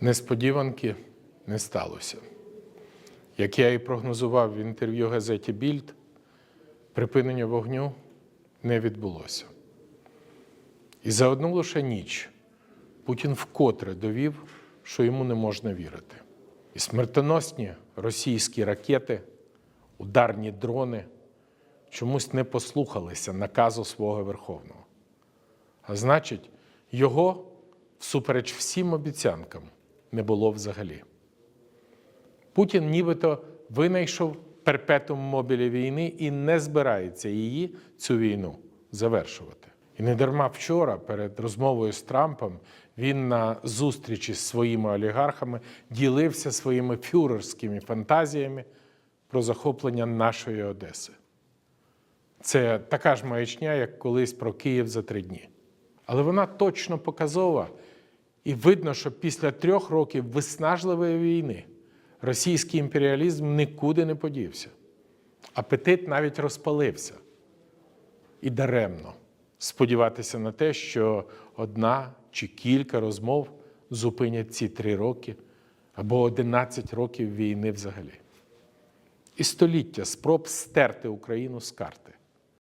Несподіванки не сталося. Як я і прогнозував в інтерв'ю газеті Більд, припинення вогню не відбулося. І за одну лише ніч Путін вкотре довів, що йому не можна вірити. І смертоносні російські ракети, ударні дрони чомусь не послухалися наказу свого Верховного. А значить, його, всупереч всім обіцянкам, не було взагалі. Путін нібито винайшов перпетум мобілі війни і не збирається її, цю війну, завершувати. І не дарма вчора, перед розмовою з Трампом, він на зустрічі з своїми олігархами ділився своїми фюрерськими фантазіями про захоплення нашої Одеси. Це така ж маячня, як колись про Київ за три дні. Але вона точно показова, і видно, що після трьох років виснажливої війни російський імперіалізм нікуди не подівся. Апетит навіть розпалився. І даремно сподіватися на те, що одна чи кілька розмов зупинять ці три роки або 11 років війни взагалі. І століття спроб стерти Україну з карти.